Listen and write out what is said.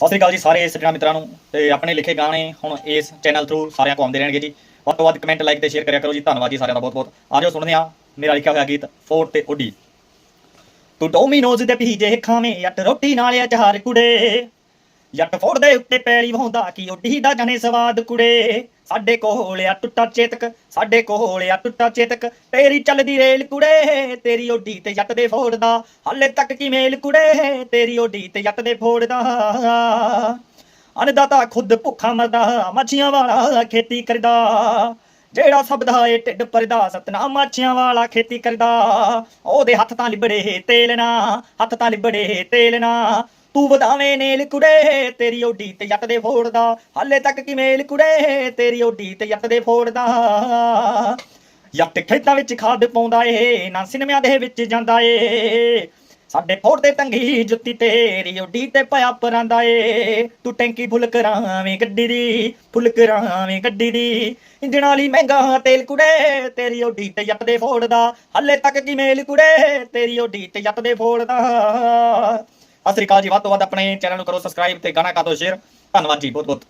ਸਤਿ ਸ੍ਰੀ ਅਕਾਲ ਜੀ ਸਾਰੇ ਸੱਜਣਾ ਮਿੱਤਰਾਂ ਨੂੰ ਤੇ ਆਪਣੇ ਲਿਖੇ ਗਾਣੇ ਹੁਣ ਇਸ ਚੈਨਲ ਥਰੂ ਸਾਰਿਆਂ ਕੋ ਆਉਂਦੇ ਰਹਿਣਗੇ ਜੀ। ਵੱਧ ਤੋਂ ਵੱਧ ਕਮੈਂਟ ਲਾਈਕ ਤੇ ਸ਼ੇਅਰ ਕਰਿਆ ਕਰੋ ਜੀ। ਧੰਨਵਾਦ ਜੀ ਸਾਰਿਆਂ ਦਾ ਬਹੁਤ ਬਹੁਤ ਆ ਜਾਓ ਸੁਣਦੇ ਆ ਮੇਰਾ ਲਿਖਿਆ ਹੋਇਆ ਗੀਤ, ਫੋਰ ਤੇ ਉੱਡੀ। ਤੂੰ ਡੋਮੀਨੋਜ਼ ਦੇ ਪੀਜੇ ਖਾਵੇਂ ਯੱਟ ਰੋਟੀ ਨਾਲ ਅਚਾਰ ਕੁੜੇ। ਯੱਟ ਫੋੜ ਦੇ ਉੱਤੇ ਪੈਲੀ ਵਾਉਂਦਾ ਕੀ ਉੱਡੀ ਦਾ ਜਾਣੇ ਸਵਾਦ ਕੁੜੇ। ਸਾਡੇ ਕੋਲ ਆ ਟੁੱਟਾ ਚੇਤਕ, ਸਾਡੇ ਕੋਲ ਆ ਟੁੱਟਾ ਚੇਤਕ। ਤੇਰੀ ਚੱਲਦੀ ਰੇਲ ਕੁੜੇ, ਤੇਰੀ ਓਡੀ ਤੇ ਜੱਟ ਦੇ ਫੋੜਦਾ ਹਾਲੇ ਤੱਕ ਕੀ ਮੇਲ ਕੁੜੇ, ਤੇਰੀ ਓਡੀ ਤੇ ਜੱਟ ਦੇ ਫੋੜਦਾ ਅਨਦਾਤਾ ਖੁਦ ਭੁੱਖਾ ਮਰਦਾ, ਮੱਛੀਆਂ ਵਾਲਾ ਖੇਤੀ ਕਰਦਾ। ਜਿਹੜਾ ਸਭ ਦਾ ਏ ਢਿੱਡ ਪਰਦਾ ਸਤਨਾਮ ਮਾਛੀਆਂ ਵਾਲਾ ਖੇਤੀ ਕਰਦਾ। ਉਹਦੇ ਹੱਥ ਤਾਂ ਲਿਬੜੇ ਤੇਲ ਨਾ, ਹੱਥ ਤਾਂ ਲਿਬੜੇ ਤੇਲ ਨਾ। ਤੂੰ ਵਧਾਵੇਂ ਨੇਲ ਕੁੜੇ, ਤੇਰੀ ਓਡੀ ਤੇ ਜੱਟ ਦੇ ਫੋੜਦਾ ਹਾਲੇ ਤੱਕ ਕਿ ਮੇਲ ਕੁੜੇ, ਤੇਰੀ ਓਡੀ ਤੇ ਜੱਟ ਦੇ ਫੋੜਦਾ ਜੱਟ ਖੇਤਾਂ ਵਿੱਚ ਖਾਦ ਪਾਉਂਦਾ ਏ, ਨਾ ਸਿਨਮਿਆਂ ਦੇ ਵਿੱਚ ਜਾਂਦਾ ਏ। ਸਾਡੇ ਫੋੜ ਦੇ ਤੰਗੀ ਜੁੱਤੀ ਤੇਰੀ ਓਡੀ ਤੇ ਪਿਆ ਪਰਾਂਦਾ ਏ। ਤੂੰ ਟੈਂਕੀ ਫੁੱਲ ਕਰਾਵੇਂ ਗੱਡੀ ਦੀ, ਫੁੱਲ ਕਰਾਵੇਂ ਗੱਡੀ ਦੀ। ਇੰਜਣ ਵਾਲੀ ਮਹਿੰਗਾ ਤੇਲ ਕੁੜੇ, ਤੇਰੀ ਓਡੀ ਤੇ ਜੱਟ ਦੇ ਫੋੜਦਾ ਹੱਲੇ ਤੱਕ ਕੀ ਮੇਲ ਕੁੜੇ, ਤੇਰੀ ਓਡੀ ਤੇ ਜੱਟ ਦੇ ਫੋੜਦਾ ਸਤਿ ਸ੍ਰੀ ਅਕਾਲ ਜੀ, ਵੱਧ ਤੋਂ ਵੱਧ ਆਪਣੇ ਚੈਨਲ ਨੂੰ ਕਰੋ ਸਬਸਕ੍ਰਾਈਬ ਤੇ ਗਾਣਾ ਕਾ ਦੋ ਸ਼ੇਅਰ ਧੰਨਵਾਦ ਜੀ ਬਹੁਤ ਬਹੁਤ